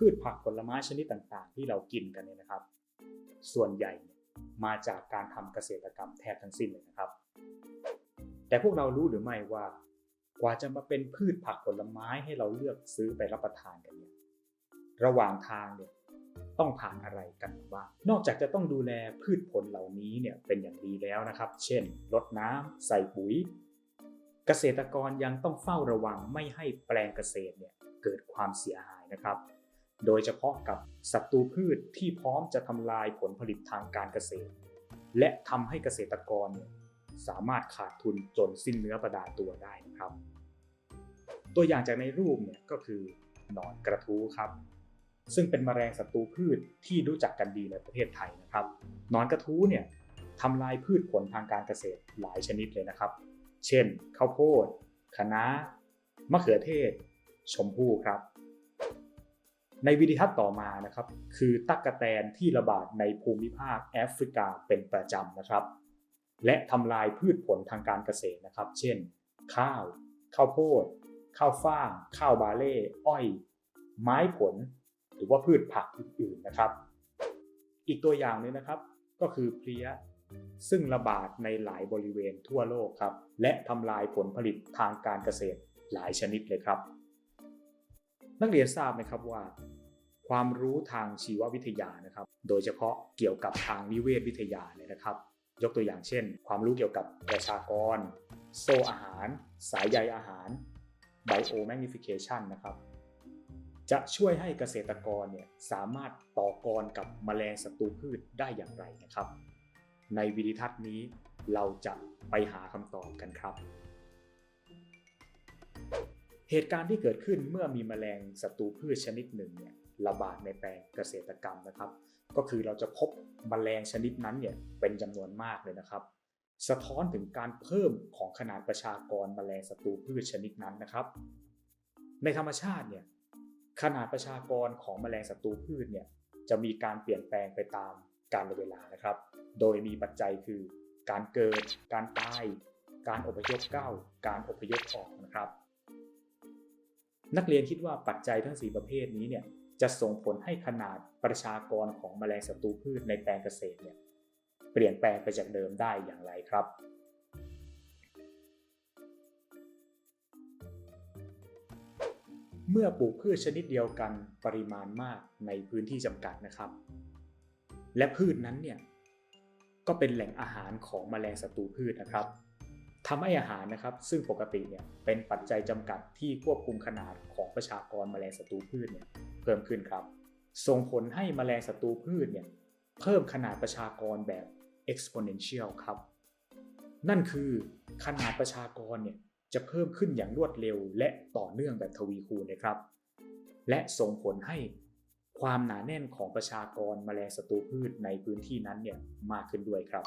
พืชผักผลไม้ชนิดต่างๆ ที่เรากินกันเนี่ยนะครับ ส่วนใหญ่มาจากการทำเกษตรกรรมแทบทั้งสิ้นเลยนะครับ แต่พวกเรารู้หรือไม่ว่ากว่าจะมาเป็นพืชผักผลไม้ให้เราเลือกซื้อไปรับประทานกันเนี่ยระหว่างทางเนี่ยต้องผ่านอะไรกันบ้างนอกจากจะต้องดูแลพืชผลเหล่านี้เนี่ยเป็นอย่างดีแล้วนะครับ เช่นรดน้ำใส่ปุ๋ย เกษตรกรยังต้องเฝ้าระวังไม่ให้แปลงเกษตรเนี่ยเกิดความเสียหายนะครับ โดยเฉพาะกับศัตรูพืชที่พร้อมจะทำลายผลผลิตทางการเกษตร และทำให้เกษตรกรสามารถขาดทุนจนสิ้นเนื้อประดาตัวได้นะครับ ตัวอย่างจากในรูปเนี่ยก็คือหนอนกระทู้ครับ ซึ่งเป็นแมลงศัตรูพืชที่รู้จักกันดีในประเทศไทยนะครับหนอนกระทู้เนี่ยทำลายพืชผลทางการเกษตรหลายชนิดเลยนะครับ เช่น ข้าวโพดคะน้ามะเขือเทศ ชมพู่ครับ ในวิดีทัศน์ต่อมานะครับคือตั๊กแตนที่ระบาดในภูมิภาคแอฟริกาเป็นประจำนะครับ และทำลายพืชผลทางการเกษตรนะครับ เช่น ข้าว ข้าวโพด ข้าวฟ่าง ข้าวบาเล่ อ้อย ไม้ผล หรือว่าพืชผักอื่นๆนะครับ อีกตัวอย่างหนึงนะครับ ก็คือเพลี้ยซึ่งระบาดในหลายบริเวณทั่วโลกครับ และทำลายผลผลิตทางการเกษตรหลายชนิดเลยครับ นักเรียนทราบไหมครับว่า ความรู้ทางชีววิทยานะครับ โดยเฉพาะเกี่ยวกับทางนิเวศวิทยาเนี่ยนะครับ ยกตัวอย่างเช่น ความรู้เกี่ยวกับประชากร โซ่อาหาร สายใยอาหาร biomagnification นะครับ จะช่วยให้เกษตรกรเนี่ยสามารถต่อกรกับแมลงศัตรูพืชได้อย่างไรนะครับ ในวิดีทัศน์นี้เราจะไปหาคำตอบกันครับ เหตุการณ์ที่เกิดขึ้นเมื่อมีแมลงศัตรูพืชชนิดหนึ่งเนี่ยระบาดในแปลงเกษตรกรรมนะครับ ก็คือเราจะพบแมลงชนิดนั้นเนี่ยเป็นจำนวนมากเลยนะครับ สะท้อนถึงการเพิ่มของขนาดประชากรแมลงศัตรูพืชชนิดนั้นนะครับ ในธรรมชาติเนี่ยขนาดประชากรของแมลงศัตรูพืชเนี่ยจะมีการเปลี่ยนแปลงไปตามกาลเวลานะครับ โดยมีปัจจัยคือ การเกิด การตาย การอพยพเข้า การอพยพออกนะครับ นักเรียนคิดว่าปัจจัยทั้ง 4 ประเภทนี้เนี่ยจะส่งผลให้ขนาดประชากรของแมลงศัตรูพืชในแปลงเกษตรเนี่ยเปลี่ยนแปลงไปจากเดิมได้อย่างไรครับ เมื่อปลูกพืชชนิดเดียวกันปริมาณมากในพื้นที่จำกัดนะครับ และพืชนั้นเนี่ยก็เป็นแหล่งอาหารของแมลงศัตรูพืชนะครับ ทำให้อาหารนะครับ ซึ่งปกติเนี่ยเป็นปัจจัยจำกัดที่ควบคุมขนาดของประชากรแมลงศัตรูพืชเนี่ยเพิ่มขึ้นครับ ส่งผลให้แมลงศัตรูพืชเนี่ยเพิ่มขนาดประชากรแบบ exponential ครับ นั่นคือขนาดประชากรเนี่ยจะเพิ่มขึ้นอย่างรวดเร็วและต่อเนื่องแบบทวีคูณเลยครับ และส่งผลให้ความหนาแน่นของประชากรแมลงศัตรูพืชในพื้นที่นั้นเนี่ยมากขึ้นด้วยครับ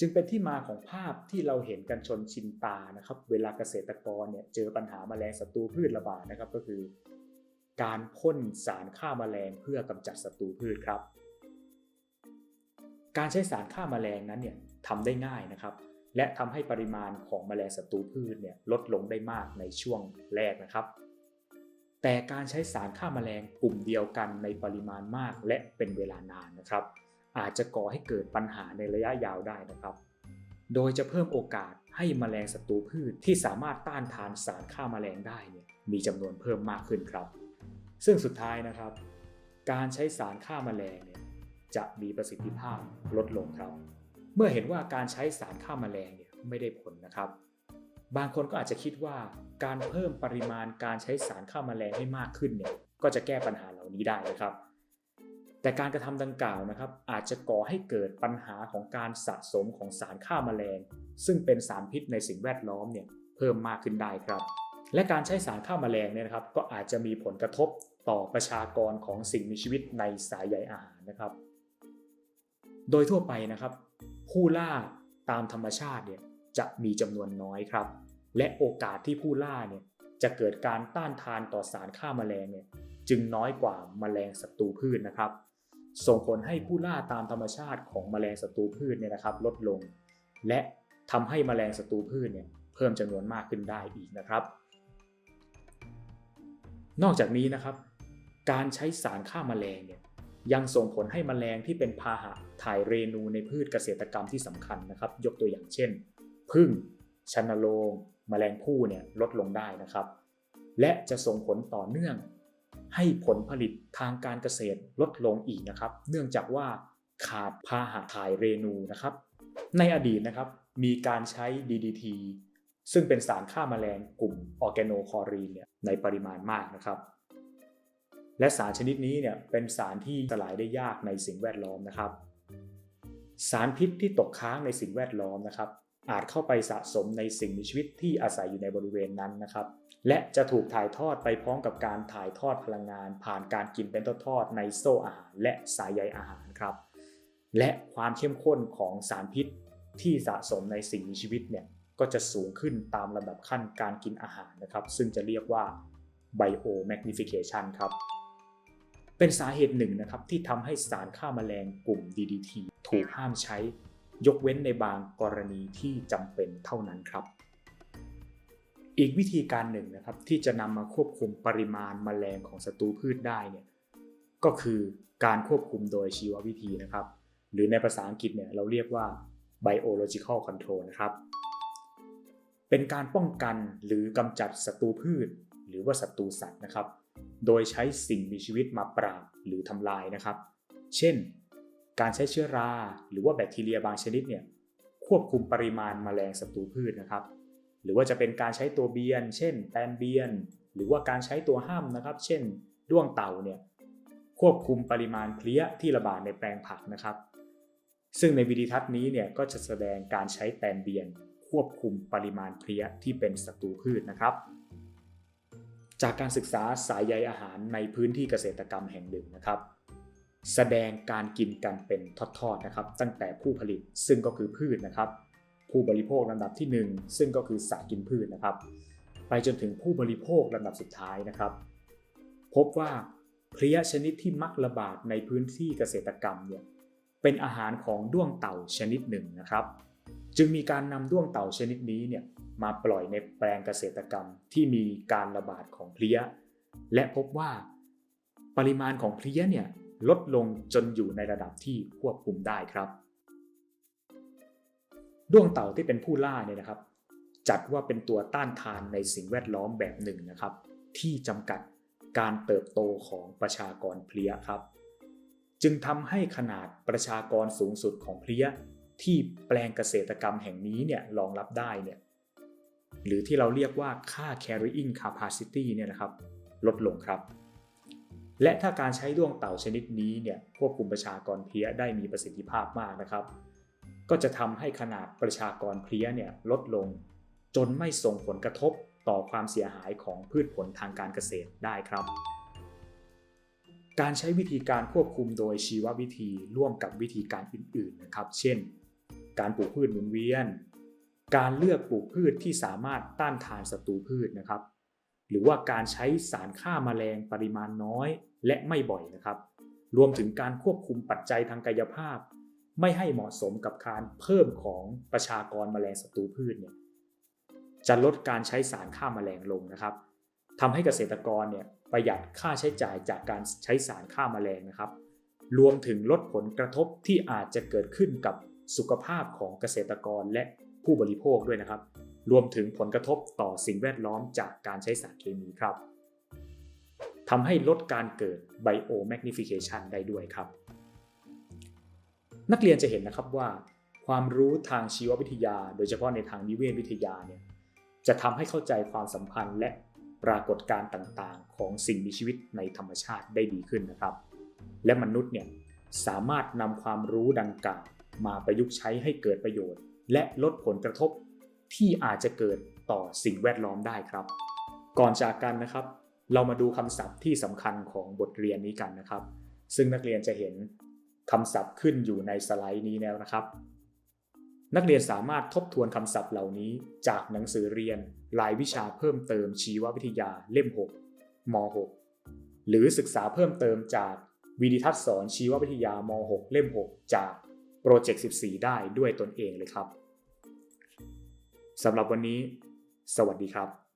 จึงเป็นที่มาของภาพที่เราเห็นกันชนชินตานะครับ เวลาเกษตรกรเนี่ยเจอปัญหาแมลงศัตรูพืชระบาดนะครับ ก็คือ การพ่นสารฆ่าแมลงเพื่อกำจัดศัตรูพืชครับ การใช้สารฆ่าแมลงนั้นเนี่ยทำได้ง่ายนะครับ และทำให้ปริมาณของแมลงศัตรูพืชเนี่ยลดลงได้มากในช่วงแรกนะครับ แต่การใช้สารฆ่าแมลงกลุ่มเดียวกันในปริมาณมากและเป็นเวลานานนะครับ อาจจะก่อให้เกิดปัญหาในระยะยาวได้นะครับ โดยจะเพิ่มโอกาสให้แมลงศัตรูพืชที่สามารถต้านทานสารฆ่าแมลงได้เนี่ยมีจำนวนเพิ่มมากขึ้นครับ ซึ่งสุดท้ายนะครับ การใช้สารฆ่าแมลงเนี่ยจะมีประสิทธิภาพลดลงครับ เมื่อเห็นว่าการใช้สารฆ่าแมลงเนี่ยไม่ได้ผลนะครับ บางคนก็อาจจะคิดว่าการเพิ่มปริมาณการใช้สารฆ่าแมลงให้มากขึ้นเนี่ยก็จะแก้ปัญหาเหล่านี้ได้นะครับ แต่การกระทำดังกล่าวนะครับ อาจจะก่อให้เกิดปัญหาของการสะสมของสารฆ่าแมลง ซึ่งเป็นสารพิษในสิ่งแวดล้อมเนี่ยเพิ่มมากขึ้นได้ครับ และการใช้สารฆ่าแมลงเนี่ยนะครับ ก็อาจจะมีผลกระทบต่อประชากรของสิ่งมีชีวิตในสายใยอาหารนะครับ โดยทั่วไปนะครับ ผู้ล่าตามธรรมชาติเนี่ยจะมีจำนวนน้อยครับ และโอกาสที่ผู้ล่าเนี่ยจะเกิดการต้านทานต่อสารฆ่าแมลงเนี่ยจึงน้อยกว่าแมลงศัตรูพืชนะครับ ส่งผลให้ผู้ล่าตามธรรมชาติของแมลงศัตรูพืชเนี่ยนะครับ ลดลง และทำให้แมลงศัตรูพืชเนี่ยเพิ่มจำนวนมากขึ้นได้อีกนะครับ นอกจากนี้นะครับ การใช้สารฆ่าแมลงเนี่ยยังส่งผลให้แมลงที่เป็นพาหะถ่ายเรนูในพืชเกษตรกรรมที่สำคัญนะครับ ยกตัวอย่างเช่นผึ้งชันโรงแมลงผู้เนี่ยลดลงได้นะครับ และจะส่งผลต่อเนื่อง ให้ผลผลิตทางการเกษตรลดลงอีกนะครับ เนื่องจากว่าขาดพาหะถ่ายเรนูนะครับ ในอดีตนะครับมีการใช้ DDT ซึ่งเป็นสารฆ่าแมลงกลุ่มออร์แกโนคอรีนเนี่ยในปริมาณมากนะครับ และสารชนิดนี้เนี่ยเป็นสารที่สลายได้ยากในสิ่งแวดล้อมนะครับ สารพิษที่ตกค้างในสิ่งแวดล้อมนะครับ อาจเข้าไปสะสมในสิ่งมีชีวิตที่อาศัยอยู่ในบริเวณนั้นนะครับ และจะถูกถ่ายทอดไปพร้อมกับการถ่ายทอดพลังงาน ผ่านการกินเป็นทอดๆในโซ่อาหาร และสายใยอาหารครับ และความเข้มข้นของสารพิษที่สะสมในสิ่งมีชีวิตเนี่ยก็จะสูงขึ้นตามลำดับขั้นการกินอาหารนะครับ ซึ่งจะเรียกว่า biomagnification ครับ เป็นสาเหตุหนึ่งนะครับที่ทำให้สารฆ่าแมลงกลุ่ม DDT ถูกห้ามใช้ ยกเว้นในบางกรณีที่จำเป็นเท่านั้นครับ อีกวิธีการหนึ่งนะครับที่จะนำมาควบคุมปริมาณแมลงของศัตรูพืชได้เนี่ยก็คือการควบคุมโดยชีววิธีนะครับ หรือในภาษาอังกฤษเนี่ยเราเรียกว่า biological control นะครับเป็นการป้องกันหรือกำจัดศัตรูพืช หรือว่าศัตรูสัตว์นะครับ โดยใช้สิ่งมีชีวิตมาปราบหรือทำลายนะครับ เช่น การใช้เชื้อรา หรือว่าแบคทีเรียบางชนิดเนี่ยควบคุมปริมาณแมลงศัตรูพืชนะครับ หรือว่าจะเป็นการใช้ตัวเบียน เช่นแตนเบียน หรือว่าการใช้ตัวห้ามนะครับ เช่นด้วงเต่าเนี่ยควบคุมปริมาณเพลี้ยที่ระบาดในแปลงผักนะครับ ซึ่งในวิดีทัศน์นี้เนี่ยก็จะแสดงการใช้แตนเบียน ควบคุมปริมาณเพลี้ยที่เป็นศัตรูพืชนะครับ จากการศึกษาสายใยอาหารในพื้นที่เกษตรกรรมแห่งหนึ่งนะครับ แสดงการกินกันเป็นทอดๆนะครับ ตั้งแต่ผู้ผลิตซึ่งก็คือพืชนะครับ ผู้บริโภคลำดับที่ 1 ซึ่งก็คือสัตว์กินพืชนะครับ ไปจนถึงผู้บริโภคลำดับสุดท้ายนะครับ พบว่าเพลี้ยชนิดที่มักระบาดในพื้นที่เกษตรกรรมเนี่ยเป็นอาหารของด้วงเต่าชนิดหนึ่งนะครับ จึงมีการนำด้วงเต่าชนิดนี้เนี่ยมาปล่อยในแปลงเกษตรกรรมที่มีการระบาดของเพลี้ย และพบว่าปริมาณของเพลี้ยเนี่ยลดลงจนอยู่ในระดับที่ควบคุมได้ครับ ด้วงเต่าที่เป็นผู้ล่าเนี่ยนะครับ จัดว่าเป็นตัวต้านทานในสิ่งแวดล้อมแบบหนึ่งนะครับ ที่จำกัดการเติบโตของประชากรเพลียครับ จึงทำให้ขนาดประชากรสูงสุดของเพลียที่แปลงเกษตรกรรมแห่งนี้เนี่ยรองรับได้เนี่ยหรือที่เราเรียกว่าค่า carrying capacity เนี่ยนะครับลดลงครับ และถ้าการใช้ดวงเต่าชนิดนี้เนี่ยควบคุมประชากรเพลี้ยได้มีประสิทธิภาพมากนะครับ ก็จะทำให้ขนาดประชากรเพลี้ยเนี่ยลดลง จนไม่ส่งผลกระทบต่อความเสียหายของพืชผลทางการเกษตรได้ครับ การใช้วิธีการควบคุมโดยชีววิธีร่วมกับวิธีการอื่นๆนะครับ เช่น การปลูกพืชหมุนเวียน การเลือกปลูกพืชที่สามารถต้านทานศัตรูพืชนะครับ หรือว่าการใช้สารฆ่ามาแมลงปริมาณน้อย และไม่บ่อยนะครับ รวมถึงการควบคุมปัจจัยทางกายภาพ ไม่ให้เหมาะสมกับการเพิ่มของประชากรแมลงศัตรูพืชเนี่ยจะลดการใช้สารฆ่าแมลงลงนะครับทำให้เกษตรกรเนี่ยประหยัดค่าใช้จ่ายจากการใช้สารฆ่าแมลงนะครับ รวมถึงลดผลกระทบที่อาจจะเกิดขึ้นกับสุขภาพของเกษตรกรและผู้บริโภคด้วยนะครับ รวมถึงผลกระทบต่อสิ่งแวดล้อมจากการใช้สารเคมีครับทำให้ลดการเกิด biomagnification ได้ด้วยครับ นักเรียนจะเห็นนะครับว่า ความรู้ทางชีววิทยา โดยเฉพาะในทางนิเวศวิทยาเนี่ยจะทำให้เข้าใจความสัมพันธ์และปรากฏการณ์ต่างๆ ของสิ่งมีชีวิตในธรรมชาติได้ดีขึ้นนะครับ และมนุษย์เนี่ยสามารถนำความรู้ดังกล่าวมาประยุกต์ใช้ให้เกิดประโยชน์ และลดผลกระทบที่อาจจะเกิดต่อสิ่งแวดล้อมได้ครับ ก่อนจากกันนะครับ เรามาดูคำศัพท์ที่สำคัญของบทเรียนนี้กันนะครับ ซึ่งนักเรียนจะเห็น คำศัพท์ขึ้นอยู่ในสไลด์นี้แล้วนะครับ นักเรียนสามารถทบทวนคำศัพท์เหล่านี้จากหนังสือเรียนรายวิชาเพิ่มเติมชีววิทยาเล่ม 6 ม 6 หรือศึกษาเพิ่มเติมจากวิดีทัศน์สอนชีววิทยาม6เล่ม 6 จากโปรเจกต์ 14 ได้ด้วยตนเองเลยครับ สำหรับวันนี้ สวัสดีครับ